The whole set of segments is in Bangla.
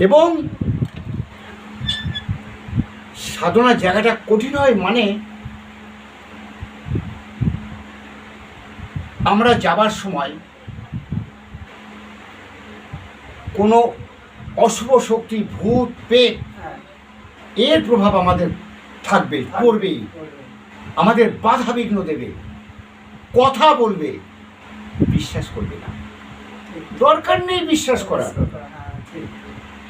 এবং সাধনার জায়গাটা কঠিন হয় মানে আমরা যাবার সময় কোনো অশুভ শক্তি ভূত পেট হ্যাঁ। এর প্রভাব আমাদের থাকবে পড়বেই করবে। আমাদের বাধা বিঘ্ন দেবে কথা বলবে বিশ্বাস করবে না। দরকার নেই বিশ্বাস করার। হ্যাঁ।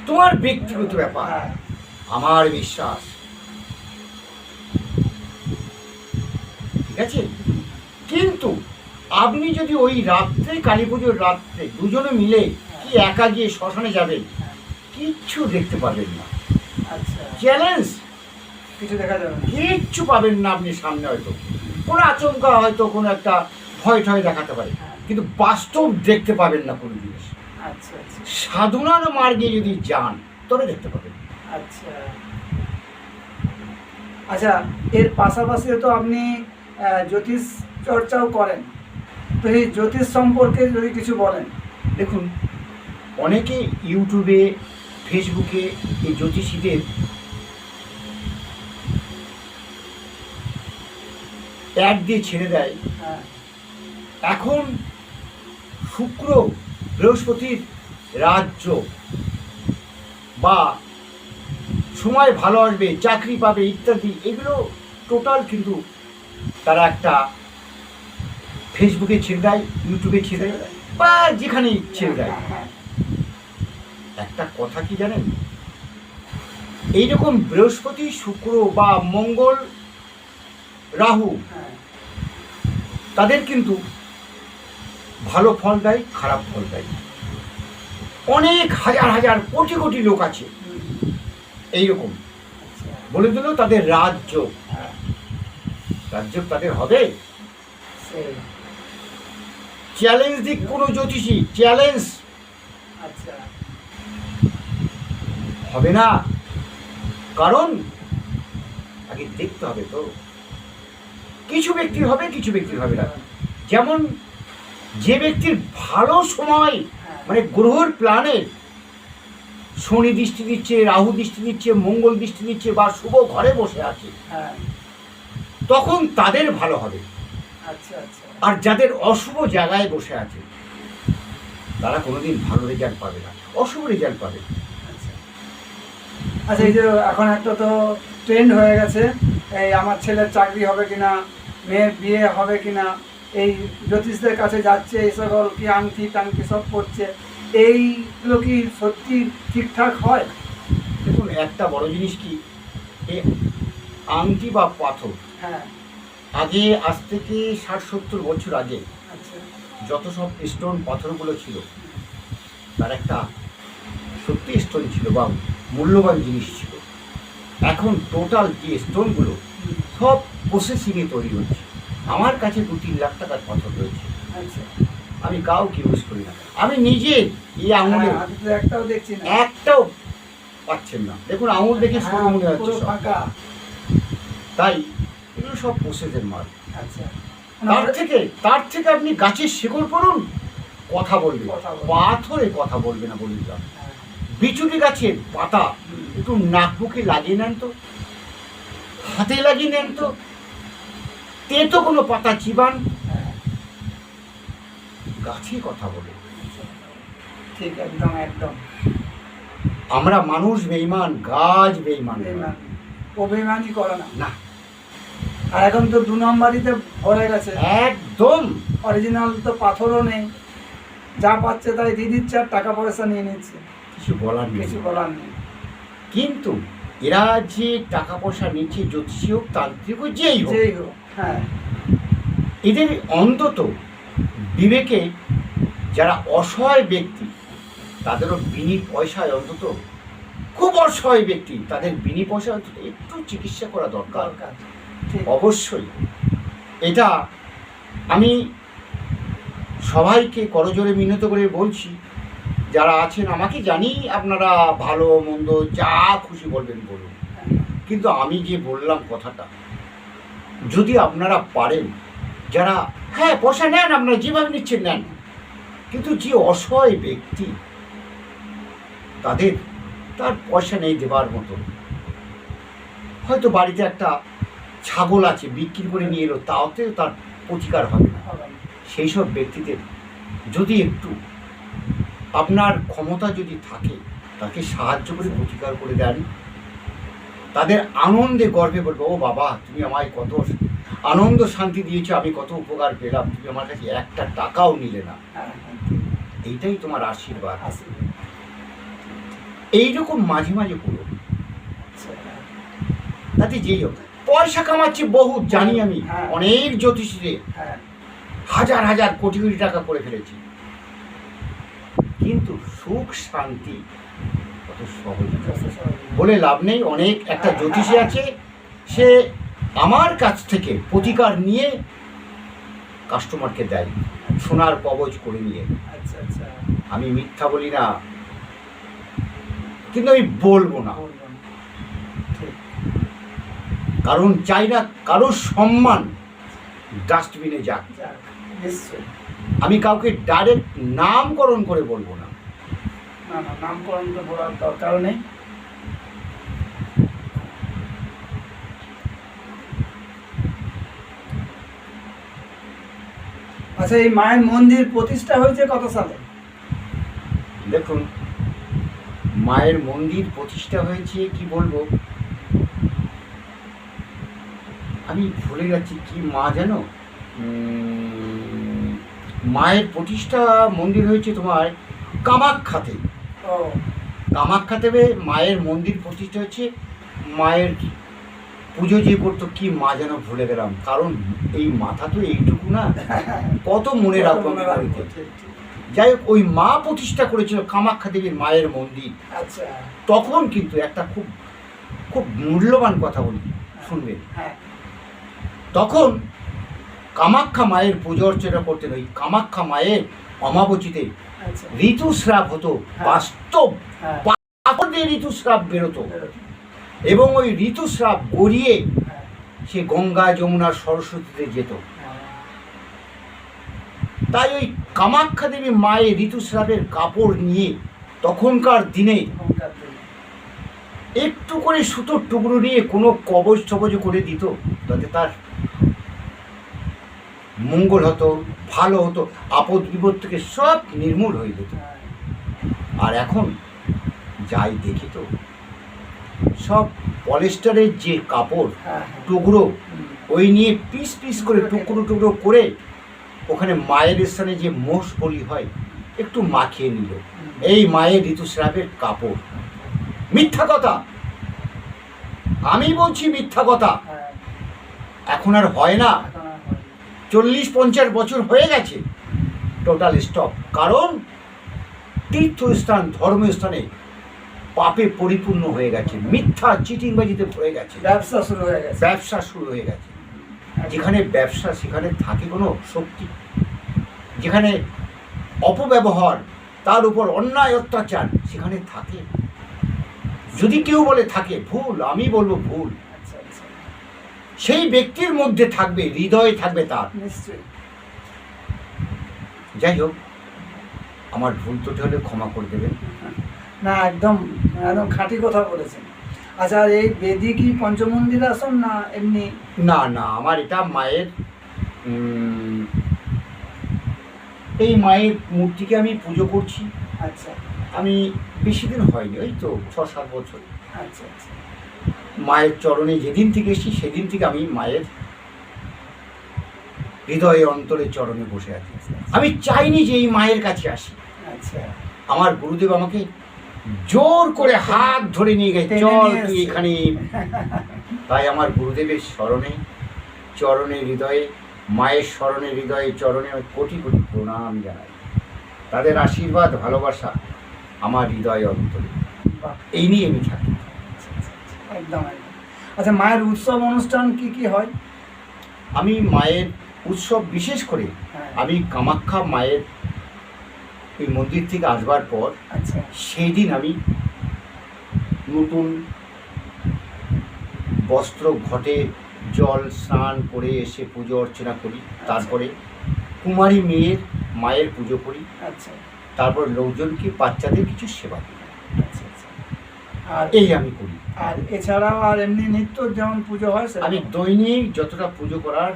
তোমার ব্যক্তিগত ব্যাপার হ্যাঁ, আমার বিশ্বাস। ঠিক আছে? কিন্তু আপনি যদি ওই রাত্রে কালী পুজোর রাত্রে দুজনে মিলে কি একা গিয়ে শ্মশানে যাবেন কিচ্ছু দেখতে পাবেন না। আচ্ছা। চ্যালেঞ্জ কিছু দেখা যাবে না। কিচ্ছু পাবেন না আপনি সামনে হয়তো। কোনো আচমকা হয়তো কোনো একটা ভয় টয় দেখাতে পারে। কিন্তু বাস্তব দেখতে পাবেন না কোনো জিনিস। আচ্ছা আচ্ছা। সাধনার মার্গে যদি যান তবে দেখতে পাবেন আচ্ছা। আচ্ছা এর পাশাপাশি তো আপনি জ্যোতিষ চর্চাও করেন। তো এই জ্যোতিষ সম্পর্কে যদি কিছু বলেন। দেখুন অনেকে ইউটিউবে ফেসবুকে এই জ্যোতিষীদের অ্যাড দিয়ে ছেড়ে দেয়। হ্যাঁ। এখন শুক্র বৃহস্পতির রাজ্য বা সময় ভালো আসবে, চাকরি পাবে ইত্যাদি, এগুলো টোটাল কিন্তু তারা একটা ফেসবুকে ছেড়ে দেয় ইউটিউবে ছেড়ে দেয়, বা যেখানেই ছেড়ে দেয়। একটা কথা কি জানেন? এইরকম বৃহস্পতি, শুক্র বা মঙ্গল, রাহু তাদের কিন্তু ভালো ফল দেয়, খারাপ ফল দেয়। অনেক হাজার হাজার কোটি কোটি লোক আছে। এইরকম। বলে দিল তাদের রাজ্য। রাজ্য তাদের হবে? চ্যালেঞ্জ দিক কোনো জ্যোতিষী চ্যালেঞ্জ। আচ্ছা। হবে না। কারণ আগে দেখতে হবে তো। কিছু ব্যক্তির হবে কিছু ব্যক্তির হবে না। যেমন যে ব্যক্তির ভালো সময় মানে গ্রহর প্ল্যানে শনি দৃষ্টি দিচ্ছে রাহু দৃষ্টি দিচ্ছে মঙ্গল দৃষ্টি দিচ্ছে বা শুভ ঘরে বসে আছে হ্যাঁ। তখন তাদের ভালো হবে। আচ্ছা আচ্ছা। আর যাদের অশুভ জায়গায় বসে আছে তারা কোনোদিন ভালো রেজাল্ট পাবে না। অশুভ রেজাল্ট পাবে। আচ্ছা। আচ্ছা এই যে এখন একটা তো ট্রেন্ড হয়ে গেছে এই আমার ছেলের চাকরি হবে কিনা মেয়ের বিয়ে হবে কিনা এই জ্যোতিষদের কাছে যাচ্ছে এই সকল কি আংটি টাংটি সব করছে এইগুলো কি সত্যি ঠিকঠাক হয়? দেখুন একটা বড় জিনিস কি? এই আংটি বা পাথর হ্যাঁ। আগে আজ থেকে ষাট সত্তর বছর আগে আচ্ছা। যত সব স্টোন পাথরগুলো ছিল তার একটা সত্যি স্টোন ছিল বা মূল্যবান জিনিস ছিল। এখন টোটাল যে স্টোনগুলো সব প্রসেসিংয়ে তৈরি হচ্ছে। আমার কাছে দু তিন লাখ টাকার পাথর রয়েছে। আচ্ছা। আমি কাউকে ইউজ করি না। আমি নিজে এই আঙুলে হ্যাঁ, একটাও দেখছি না। একটাও পাচ্ছেন না। দেখুন আঙুল দেখে শুরু হ্যাঁ, মনে হচ্ছে তাই এগুলো সব প্রসেসের মাল। আচ্ছা। তার থেকে তার থেকে আপনি গাছের শেকড় পড়ুন কথা বলবে পাথরে কথা বলবে না বলে দিলাম হ্যাঁ, বিচুটি গাছের পাতা একটু নাক মুখে লাগিয়ে নেন তো। হাতে লাগিয়ে নেন তো। তেতো কোনো পাতা চিবান গাছে কথা বলে। ঠিক একদম একদম। আমরা মানুষ বেইমান গাছ বেইমান বেইমান। অভিমানই করে না। না। আর এখন তো দু নম্বরিতে ভরে গেছে। একদম। অরিজিনাল তো পাথরও নেই। যা পাচ্ছে তাই দিয়ে দিচ্ছে আর টাকা পয়সা নিয়ে নিচ্ছে। কিছু বলার নেই। কিছু বলার নেই। কিন্তু এরা যে টাকা পয়সা নিচ্ছে জ্যোতিষী হোক তান্ত্রিক হোক যেই হোক যেই হোক। হ্যাঁ। এদের অন্তত বিবেকে যারা অসহায় ব্যক্তি তাদেরও বিনি পয়সায় অন্তত খুব অসহায় ব্যক্তি তাদের বিনি পয়সা অন্তত একটু চিকিৎসা করা দরকার। অবশ্যই। এটা আমি সবাইকে করজোরে মিনত করে বলছি যারা আছেন আমাকে জানি আপনারা ভালো মন্দ যা খুশি বলবেন বলুন। হ্যাঁ, কিন্তু আমি যে বললাম কথাটা যদি আপনারা পারেন যারা হ্যাঁ পয়সা নেন আপনারা যেভাবে নিচ্ছেন নেন কিন্তু যে অসহায় ব্যক্তি তাদের তার পয়সা নেই দেবার মতো হয়তো বাড়িতে একটা ছাগল আছে বিক্রি করে নিয়ে এলো তাওতেও তার প্রতিকার হবে না হবে না। সেই সব ব্যক্তিদের যদি একটু আপনার ক্ষমতা যদি থাকে তাকে সাহায্য করে প্রতিকার করে দেন তাদের আনন্দে গর্বে বলব ও বাবা তুমি আমায় কত আনন্দ শান্তি দিয়েছ আমি কত উপকার পেলাম তুমি আমার কাছে একটা টাকাও নিলে না। এইটাই তোমার আশীর্বাদ। এইরকম মাঝে মাঝে করো। তাতে যেই হোক পয়সা কামাচ্ছে বহু জানি আমি হ্যাঁ। অনেক জ্যোতিষীরে হ্যাঁ, হাজার হাজার কোটি কোটি টাকা করে ফেলেছি। কিন্তু সুখ শান্তি সহজ। বলে লাভ নেই অনেক একটা জ্যোতিষী আছে সে আমার কাছ থেকে প্রতিকার নিয়ে কাস্টমারকে দেয় সোনার কবজ করে নিয়ে আচ্ছা, আচ্ছা। আমি মিথ্যা বলি না কিন্তু আমি বলব না। কারণ চাই না কারোর সম্মান ডাস্টবিনে যাক। আমি কাউকে ডাইরেক্ট নামকরণ করে বলব না না, না, নামকরণ তো বলার দরকার নেই। আচ্ছা এই মায়ের মন্দির প্রতিষ্ঠা হয়েছে কত সালে? দেখুন মায়ের মন্দির প্রতিষ্ঠা হয়েছে কি বলব? আমি ভুলে যাচ্ছি কি মা উম, মায়ের প্রতিষ্ঠা মন্দির হয়েছে তোমার কামাখ্যাতে। ও কামাখ্যাতে মায়ের মন্দির প্রতিষ্ঠা হয়েছে। মায়ের পুজো যে করতো কি মা যেন ভুলে গেলাম। কারণ এই মাথা তো এইটুকু না। কত মনে রাখব। যাই হোক ওই মা প্রতিষ্ঠা করেছিল কামাখ্যা দেবীর মায়ের মন্দির। আচ্ছা। তখন কিন্তু একটা খুব খুব মূল্যবান কথা বলি শুনবেন হ্যাঁ। তখন কামাখ্যা মায়ের পুজো অর্চনা করতেন ওই কামাখ্যা মায়ের অমাবচিতে ঋতুস্রাব হতো হ্যাঁ। বাস্তব হ্যাঁ ঋতুস্রাব বেরোতো। এবং ওই ঋতুস্রাব গড়িয়ে হ্যাঁ, সে গঙ্গা যমুনা সরস্বতীতে যেত। তাই ওই কামাখ্যা দেবী মায়ের ঋতুস্রাবের কাপড় নিয়ে তখনকার দিনে দিনে। একটু করে সুতোর টুকরো নিয়ে কোনো কবজ টবজ করে দিত যাতে তার মঙ্গল হতো ভালো হতো আপদ বিপদ থেকে সব নির্মূল হয়ে যেত। আর এখন যাই দেখি তো সব পলিস্টারের যে কাপড় হ্যাঁ, হ্যাঁ। টুকরো ওই নিয়ে পিস পিস করে টুকরো টুকরো করে ওখানে মায়ের স্থানে যে মোষ বলি হয় একটু মাখিয়ে নিল। এই মায়ের ঋতুস্রাবের কাপড়। মিথ্যা কথা! আমি বলছি মিথ্যা কথা। হ্যাঁ, এখন আর হয় না। চল্লিশ পঞ্চাশ বছর হয়ে গেছে। টোটাল স্টপ কারণ তীর্থস্থান ধর্মস্থানে পাপে পরিপূর্ণ হয়ে গেছে। মিথ্যা চিটিংবাজিতে ভরে গেছে। ব্যবসা শুরু হয়ে গেছে। ব্যবসা শুরু হয়ে গেছে। যেখানে ব্যবসা সেখানে থাকে কোনো শক্তি। যেখানে অপব্যবহার তার উপর অন্যায় অত্যাচার সেখানে থাকে। যদি কেউ বলে থাকে ভুল আমি বলব ভুল। আচ্ছা আচ্ছা সেই ব্যক্তির মধ্যে থাকবে হৃদয়ে থাকবে তার। নিশ্চয়ই। যাই হোক আমার ভুল ত্রুটি হলে ক্ষমা করে দেবেন। না একদম একদম খাঁটি কথা বলেছেন। আচ্ছা এই বেদি কি পঞ্চমন্দির আসন না এমনি? না না আমার এটা মায়ের এই মায়ের মূর্তিকে আমি পুজো করছি। আচ্ছা। আমি বেশি দিন হয়নি ওই তো ছ সাত বছর। আচ্ছা আচ্ছা। মায়ের চরণে যেদিন থেকে এসেছি সেদিন থেকে আমি মায়ের হৃদয়ে অন্তরে চরণে বসে আছি। আমি চাইনি যে এই মায়ের কাছে আসি। আচ্ছা। আমার গুরুদেব আমাকে জোর করে হাত ধরে নিয়ে গেছে চল তুই এখানে তাই আমার গুরুদেবের স্মরণে চরণে হৃদয়ে মায়ের স্মরণে হৃদয়ে চরণে আমি কোটি কোটি প্রণাম জানাই। তাদের আশীর্বাদ ভালোবাসা আমার হৃদয় অন্তরে। এই নিয়ে আমি থাকি। একদম একদম। আচ্ছা মায়ের উৎসব অনুষ্ঠান কি কি হয়? আমি মায়ের উৎসব বিশেষ করে হ্যাঁ, আমি কামাখ্যা মায়ের ওই মন্দির থেকে আসবার পর আচ্ছা। সেই দিন আমি নতুন বস্ত্র ঘটে জল স্নান করে এসে পুজো অর্চনা করি তারপরে কুমারী মেয়ের মায়ের পুজো করি আচ্ছা। তারপর লোকজনকে বাচ্চাদের কিছু সেবা করি। আচ্ছা আচ্ছা আর এই আমি করি। আর এছাড়াও আর এমনি নিত্য যেমন পুজো হয় আমি দৈনিক যতটা পুজো করার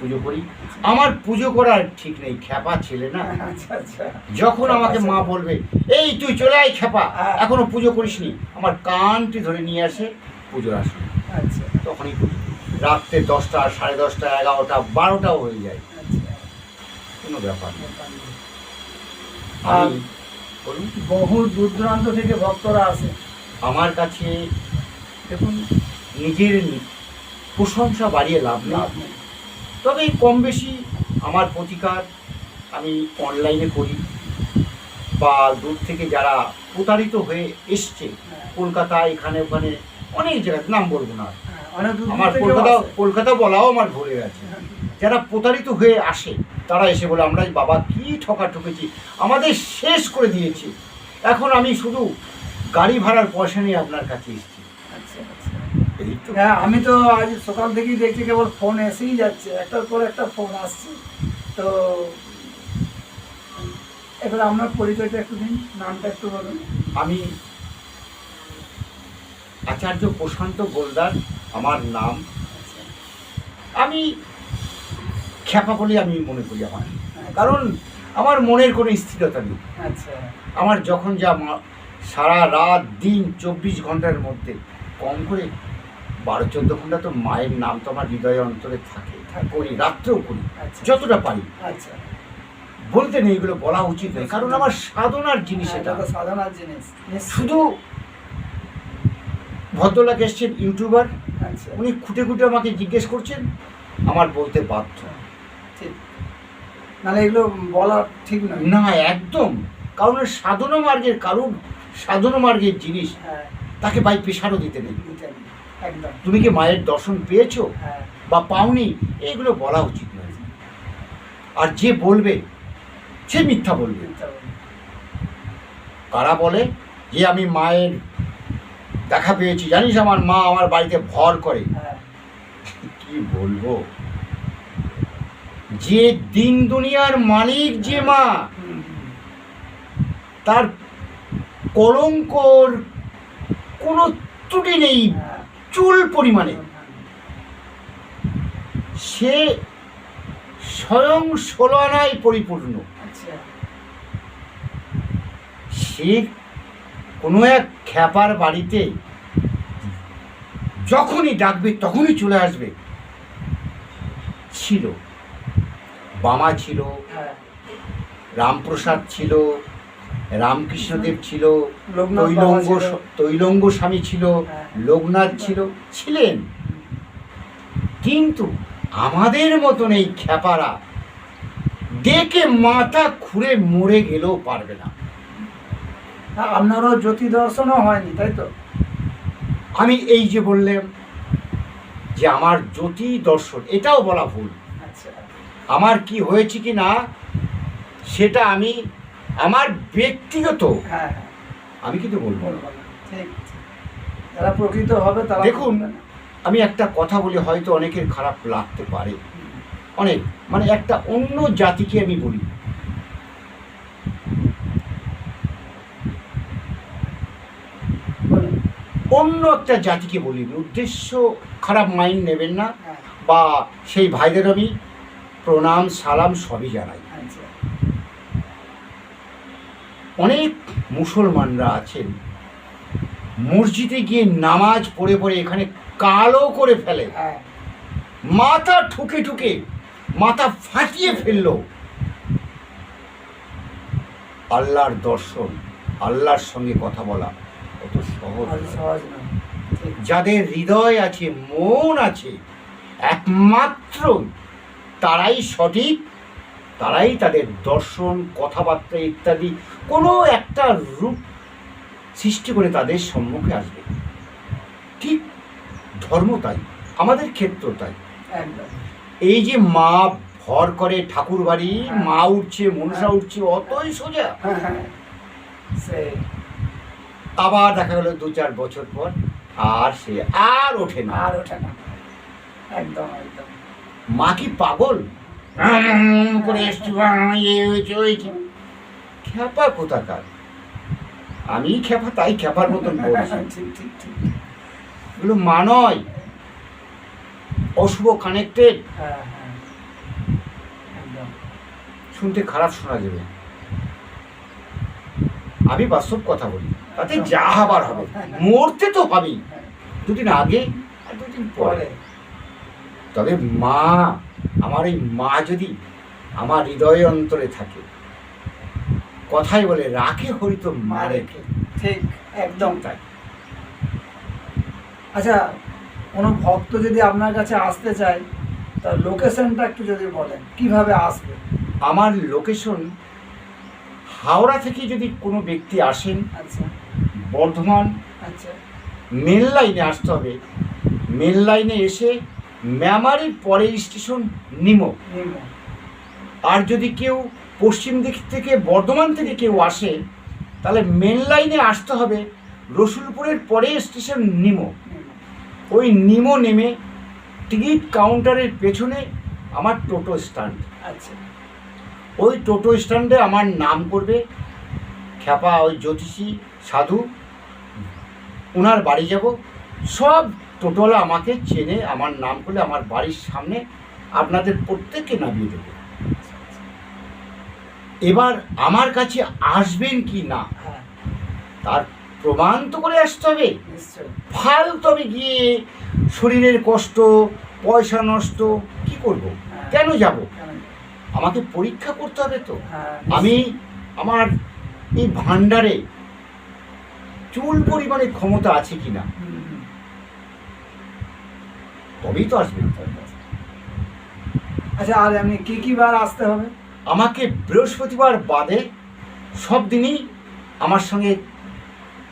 পুজো করি আমার পুজো করার ঠিক নেই খ্যাপা ছেলে না। আচ্ছা আচ্ছা। যখন আমাকে মা বলবে এই তুই চলে আয় খ্যাপা হ্যাঁ। এখনও পুজো করিসনি? আমার কানটি ধরে নিয়ে আসে পুজোর আসে আচ্ছা। তখনই পুজো রাত্রে দশটা সাড়ে দশটা এগারোটা বারোটাও হয়ে যায়। কোনো ব্যাপার না আর বলুন বহু দূর দূরান্ত থেকে ভক্তরা আসে। আমার কাছে দেখুন। নিজের প্রশংসা বাড়িয়ে লাভ লাভ নেই। তবে কম বেশি আমার প্রতিকার আমি অনলাইনে করি বা দূর থেকে যারা প্রতারিত হয়ে এসছে হ্যাঁ, কলকাতা এখানে ওখানে অনেক জায়গায় নাম বলব না। হ্যাঁ, আমার কলকাতা কলকাতা বলাও আমার ভুলে গেছে। যারা প্রতারিত হয়ে আসে তারা এসে বলে আমরা বাবা কি ঠকা ঠকেছি? আমাদের শেষ করে দিয়েছে। এখন আমি শুধু গাড়ি ভাড়ার পয়সা নিয়ে আপনার কাছে এসেছি। আচ্ছা, আচ্ছা। হ্যাঁ আমি তো আজ সকাল থেকেই দেখছি কেবল ফোন এসেই যাচ্ছে। একটার পর একটা ফোন আসছে। তো এবার আপনার পরিচয়টা একটু দিন নামটা একটু বলুন। আমি আচার্য প্রশান্ত গোলদার আমার নাম। আচ্ছা, আমি খ্যাপা বলে আমি মনে করি আমার। কারণ আমার মনের কোনো স্থিরতা নেই। আচ্ছা। আমার যখন যা সারা রাত দিন চব্বিশ ঘণ্টার মধ্যে কম করে বারো চোদ্দ ঘণ্টা তো মায়ের নাম তো আমার হৃদয় অন্তরে থাকে করি রাত্রেও করি আচ্ছা। যতটা পারি। আচ্ছা। বলতে নেই এগুলো বলা উচিত নয় কারণ আমার সাধনার জিনিস হ্যাঁ, এটা। সাধনার জিনিস শুধু ভদ্রলোক এসছেন ইউটিউবার আচ্ছা। উনি খুঁটে খুঁটে আমাকে জিজ্ঞেস করছেন আমার বলতে বাধ্য। নাহলে এগুলো বলা ঠিক নয়। না একদম। কারণ সাধনা মার্গের কারণ সাধনা মার্গের জিনিস হ্যাঁ। তাকে বাই পেশারও দিতে নেই। একদম। তুমি কি মায়ের দর্শন পেয়েছ হ্যাঁ। বা পাওনি? এগুলো বলা উচিত নয়। আর যে বলবে সে মিথ্যা বলবে। কারা বলে? যে আমি মায়ের দেখা পেয়েছি। জানিস আমার মা আমার বাড়িতে ভর করে। হ্যাঁ। কি বলব? যে দিন দুনিয়ার মালিক যে মা। তার কলঙ্কর কোনো ত্রুটি নেই। চুল পরিমাণে সে স্বয়ং ষোলো আনায় পরিপূর্ণ আচ্ছা সে কোনো এক খ্যাপার বাড়িতে যখনই ডাকবে তখনই চলে আসবে ছিল বামা ছিল হ্যাঁ। রামপ্রসাদ ছিল রামকৃষ্ণদেব ছিল তৈলঙ্গ তৈলঙ্গ স্বামী ছিল হ্যাঁ। লোকনাথ ছিল ছিলেন। কিন্তু আমাদের মতন এই খ্যাপারা ডেকে মাথা খুঁড়ে মরে গেলেও পারবে না। আপনারও জ্যোতি দর্শনও হয়নি তাই তো? আমি এই যে বললাম যে আমার জ্যোতি দর্শন এটাও বলা ভুল। আমার কি হয়েছে কি না সেটা আমি আমার ব্যক্তিগত হ্যাঁ হ্যাঁ আমি কিন্তু বলব। যারা প্রকৃত হবে তারা দেখুন। আমি একটা কথা বলে হয়তো অনেকের খারাপ লাগতে পারে অনেক মানে একটা অন্য জাতিকে আমি বলি। অন্য একটা জাতিকে বলি উদ্দেশ্য খারাপ মাইন্ড নেবেন না হ্যাঁ বা সেই ভাইদের আমি প্রণাম সালাম সবই জানাই। আচ্ছা। অনেক মুসলমানরা আছেন মসজিদে গিয়ে নামাজ পড়ে পড়ে এখানে কালো করে ফেলে। হ্যাঁ। মাথা ঠুকে ঠুকে মাথা ফাটিয়ে ফেলল। আল্লাহর দর্শন আল্লাহর সঙ্গে কথা বলা অত সহজ। সহজ যাদের হৃদয় আছে মন আছে একমাত্র তারাই সঠিক তারাই তাদের দর্শন কথাবার্তা ইত্যাদি কোনো একটা রূপ সৃষ্টি করে তাদের সম্মুখে আসবে। ঠিক ধর্ম তাই আমাদের ক্ষেত্র তাই। এই যে মা ভর করে ঠাকুর বাড়ি মা উঠছে মনসা উঠছে অতই সোজা। হ্যাঁ হ্যাঁ আবার দেখা গেল দু চার বছর পর আর সে আর ওঠে না। আর ওঠে না। একদম একদম। মা কি পাগল? উম করে এসছি, আহ, এ হয়েছে, খ্যাপা কোথাকার? আমি খেপা তাই খেপার মতন এগুলো মা নয় অশুভ কানেক্টেড হ্যাঁ হ্যাঁ শুনতে খারাপ শোনা যাবে। আমি বাস্তব কথা বলি তাতে যা হবার হবে। মরতে তো হবেই। দুদিন আগে আর দুদিন পরে। তবে মা আমার এই মা যদি আমার হৃদয় অন্তরে থাকে কথাই বলে রাখে হরিত মা রেখে। ঠিক একদম। তাই। আচ্ছা কোনো ভক্ত যদি আপনার কাছে আসতে চায় তার লোকেশনটা একটু যদি বলেন কীভাবে আসবে? আমার লোকেশন হাওড়া থেকে যদি কোনো ব্যক্তি আসেন আচ্ছা। বর্ধমান আচ্ছা। মেন লাইনে আসতে হবে। মেন লাইনে এসে মেমারির পরের স্টেশন নিমো। আর যদি কেউ পশ্চিম দিক থেকে বর্ধমান থেকে কেউ আসে তাহলে মেন লাইনে আসতে হবে রসুলপুরের পরে স্টেশন নিমো। নিম ওই নিমো নেমে টিকিট কাউন্টারের পেছনে আমার টোটো স্ট্যান্ড। আচ্ছা। ওই টোটো স্ট্যান্ডে আমার নাম করবে খ্যাপা ওই জ্যোতিষী সাধু। ওনার বাড়ি যাব। সব টোটোওয়ালা আমাকে চেনে আমার নাম করলে আমার বাড়ির সামনে আপনাদের প্রত্যেককে নামিয়ে দেবে। এবার আমার কাছে আসবেন কি না? হ্যাঁ। তার প্রমাণ তো করে আসতে হবে। নিশ্চয়ই। ফাল তবে গিয়ে শরীরের কষ্ট পয়সা নষ্ট কি করব? হ্যাঁ। কেন যাব? আমাকে পরীক্ষা করতে হবে তো। হ্যাঁ আমি আমার এই ভান্ডারে চুল পরিমাণে ক্ষমতা আছে কিনা? হুম, হুম। তবেই তো আসবে আচ্ছা আর এমনি কি কি বার আসতে হবে? আমাকে বৃহস্পতিবার বাদে সব দিনই আমার সঙ্গে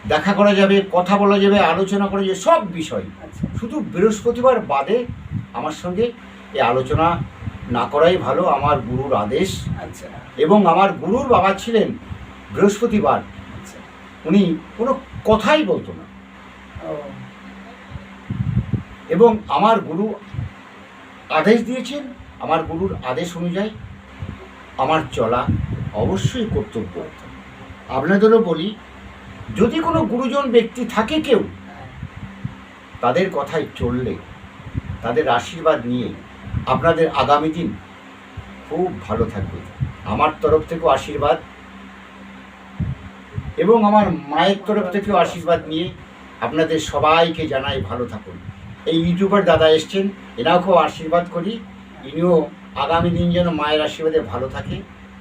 দেখা করা যাবে কথা বলা যাবে আলোচনা করা যাবে সব বিষয়। আচ্ছা। শুধু বৃহস্পতিবার বাদে আমার সঙ্গে এই আলোচনা না করাই ভালো আমার গুরুর আদেশ। আচ্ছা। এবং আমার গুরুর বাবা ছিলেন বৃহস্পতিবার। আচ্ছা। উনি কোনো কথাই বলতো না। ও। এবং আমার গুরু আদেশ দিয়েছেন, আমার গুরুর আদেশ অনুযায়ী আমার চলা অবশ্যই কর্তব্য। আপনাদেরও বলি, যদি কোনো গুরুজন ব্যক্তি থাকে কেউ, তাদের কথায় চললে, তাদের আশীর্বাদ নিয়ে আপনাদের আগামী দিন খুব ভালো থাকবে। আমার তরফ থেকেও আশীর্বাদ এবং আমার মায়ের তরফ থেকেও আশীর্বাদ নিয়ে আপনাদের সবাইকে জানাই ভালো থাকুন। এই ইউটিউবার দাদা এসছেন এরাও খুব আশীর্বাদ করি। ইনিও আগামী দিন যেন মায়ের আশীর্বাদে ভালো থাকে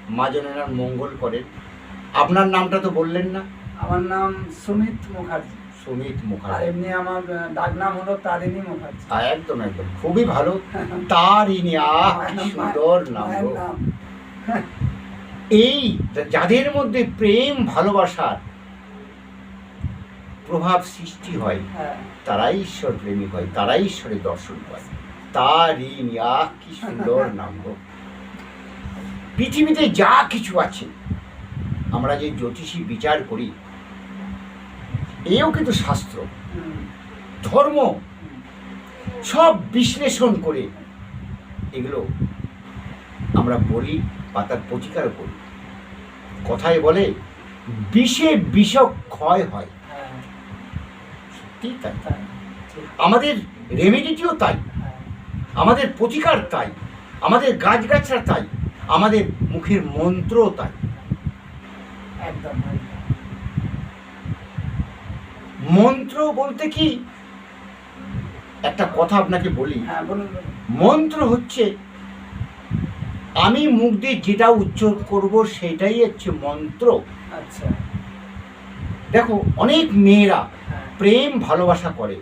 মা যেন এনার মঙ্গল করেন। আপনার নামটা তো বললেন না। আমার নাম সুমিত মুখার্জি। সুমিত মুখার্জি। এমনি আমার ডাক নাম হলো তারিণী মুখার্জি। একদম একদম। খুবই ভালো। তারিণী আহ কি সুন্দর। নাম। এই যাদের মধ্যে প্রেম ভালোবাসার প্রভাব সৃষ্টি হয় হ্যাঁ। তারাই ঈশ্বর প্রেমিক হয়, তারাই ঈশ্বরের দর্শন পায়। আহ কি সুন্দর নাম পৃথিবীতে যা কিছু আছে, আমরা যে জ্যোতিষী বিচার করি, এও কিন্তু শাস্ত্র, ধর্ম, সব বিশ্লেষণ করে এগুলো আমরা বলি বা তার প্রতিকার করি। কথায় বলে, বিষে বিষ ক্ষয় হয়। সত্যি তাই আমাদের রেমেডিটিও তাই। হ্যাঁ, আমাদের প্রতিকার তাই। আমাদের গাছগাছরা তাই। আমাদের মুখের মন্ত্রও তাই। একদম। মন্ত্র বলতে কি? একটা কথা আপনাকে বলি। হ্যাঁ। মন্ত্র হচ্ছে আমি মুখ দিয়ে যেটা উচ্চারণ করব সেটাই হচ্ছে মন্ত্র। আচ্ছা। দেখো অনেক মেয়েরা প্রেম ভালোবাসা করে।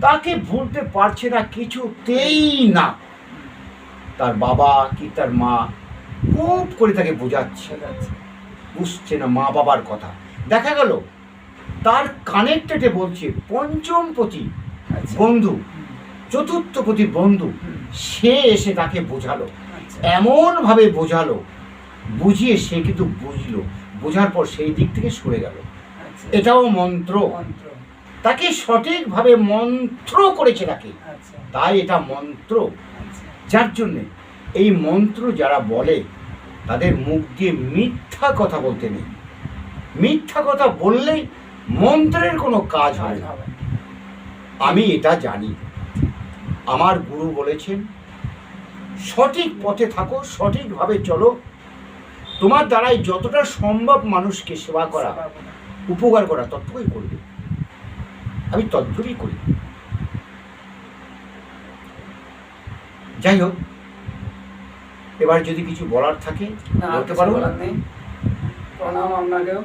তাকে ভুলতে পারছে না কিছুতেই না। তার বাবা কি তার মা খুব করে তাকে বোঝাচ্ছে। বুঝছে না মা বাবার কথা। দেখা গেল তার কানেক্টেডে বলছে পঞ্চম পতি আচ্ছা। বন্ধু চতুর্থ পতি বন্ধু। সে এসে তাকে বোঝালো। আচ্ছা। এমনভাবে বোঝালো বুঝিয়ে সে কিন্তু বুঝলো। বোঝার পর সেই দিক থেকে সরে গেল। আচ্ছা। এটাও মন্ত্র। তাকে সঠিকভাবে মন্ত্র করেছে তাকে। আচ্ছা। তাই এটা মন্ত্র। আচ্ছা। যার জন্যে এই মন্ত্র যারা বলে তাদের মুখ দিয়ে মিথ্যা কথা বলতে নেই। মিথ্যা কথা বললেই মন্ত্রের কোনো কাজ কাজ হয় না। আমি এটা জানি। আমার গুরু বলেছেন সঠিক পথে থাকো সঠিকভাবে চলো। তোমার দ্বারাই যতটা সম্ভব মানুষকে সেবা করা উপকার করা ততটুকুই করবে। আমি তদ্রুপই করি। যাই হোক এবার যদি কিছু বলার থাকে বলতে বলার প্রণাম আপনাকেও।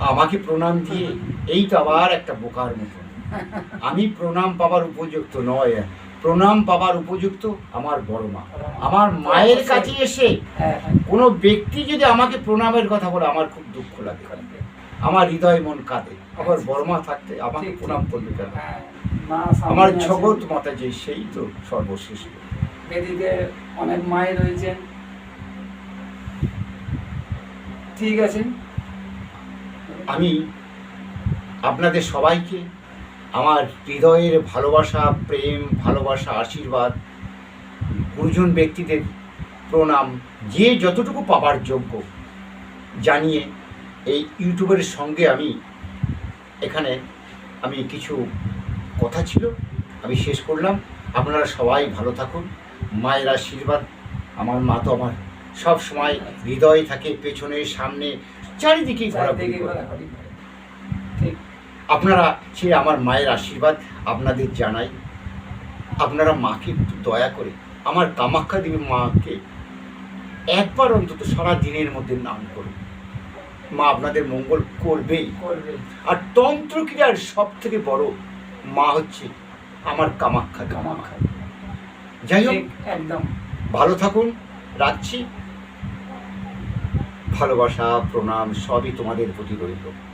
আমাকে প্রণাম দিয়ে এই তো আবার একটা বোকার মতন আমি প্রণাম পাবার উপযুক্ত নয়। প্রণাম পাবার উপযুক্ত আমার বড় মা। আমার মায়ের কাছে এসে হ্যাঁ হ্যাঁ। কোনো ব্যক্তি যদি আমাকে প্রণামের কথা বলে আমার খুব দুঃখ লাগে। আমার হৃদয় মন কাঁদে। আমার বড় মা থাকতে আমাকে প্রণাম করবে কেন? হ্যাঁ, আমার। জগৎ মাতা যে সেই তো সর্বশেষ এদিকে অনেক মায়ের রয়েছেন। ঠিক আছে। আমি আপনাদের সবাইকে আমার হৃদয়ের ভালোবাসা প্রেম ভালোবাসা আশীর্বাদ গুরুজন ব্যক্তিদের প্রণাম যে যতটুকু পাবার যোগ্য জানিয়ে এই ইউটিউবের সঙ্গে আমি এখানে আমি কিছু কথা ছিল আমি শেষ করলাম। আপনারা সবাই ভালো থাকুন। মায়ের আশীর্বাদ আমার মা তো আমার সব সময় হৃদয়ে থাকে পেছনে সামনে চারিদিকেই ঘোরাঘুরি চারদিকে আপনারা সে আমার মায়ের আশীর্বাদ আপনাদের জানাই। আপনারা মাকে দয়া করে আমার কামাখ্যা দেবী মাকে একবার অন্তত সারা দিনের মধ্যে নাম করুন। মা আপনাদের মঙ্গল করবেই। করবে আর তন্ত্রক্রিয়ার সব থেকে বড় মা হচ্ছে আমার কামাখ্যা কামাক্ষা। কামাখ্যা যাই হোক একদম। ভালো থাকুন রাখছি। ভালোবাসা প্রণাম সবই তোমাদের প্রতি রইল।